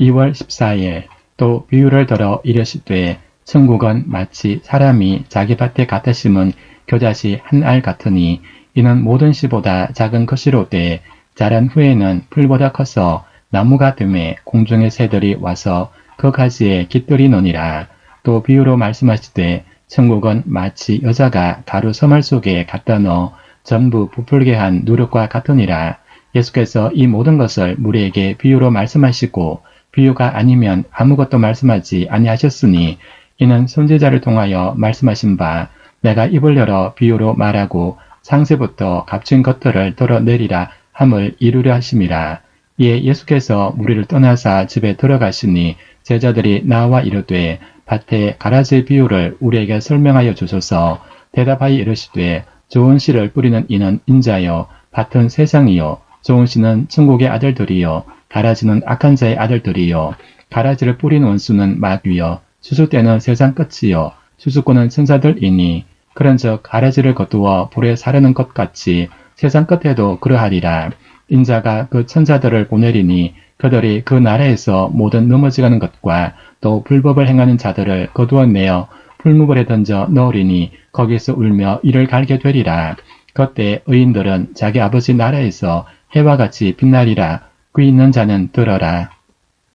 2월 14일 또 비유를 들어 이르시되 천국은 마치 사람이 자기 밭에 갖다 심은 겨자씨 한 알 같으니 이는 모든 씨보다 작은 것이로되 자란 후에는 풀보다 커서 나무가 됨에 공중의 새들이 와서 그 가지에 깃들이노니라. 또 비유로 말씀하시되 천국은 마치 여자가 가루 서말 속에 갖다 넣어 전부 부풀게 한 누룩과 같으니라. 예수께서 이 모든 것을 우리에게 비유로 말씀하시고 비유가 아니면 아무것도 말씀하지 아니하셨으니 이는 선지자를 통하여 말씀하신 바 내가 입을 열어 비유로 말하고 상세부터 값진 것들을 덜어내리라 함을 이루려 하심이라. 이에 예수께서 우리를 떠나사 집에 들어가시니 제자들이 나와 이르되 밭에 가라지 비유를 우리에게 설명하여 주소서 대답하여 이르시되 좋은 씨를 뿌리는 이는 인자요 밭은 세상이요 좋은 씨는 천국의 아들들이요. 가라지는 악한 자의 아들들이요. 가라지를 뿌린 원수는 마귀요. 추수 때는 세상 끝이요. 추수꾼은 천사들이니. 그런즉 가라지를 거두어 불에 사르는 것 같이 세상 끝에도 그러하리라. 인자가 그 천사들을 보내리니 그들이 그 나라에서 모든 넘어지가는 것과 또 불법을 행하는 자들을 거두어내어 풀무불에 던져 넣으리니 거기서 울며 이를 갈게 되리라. 그때 의인들은 자기 아버지 나라에서 해와 같이 빛나리라. 귀 있는 자는 들어라.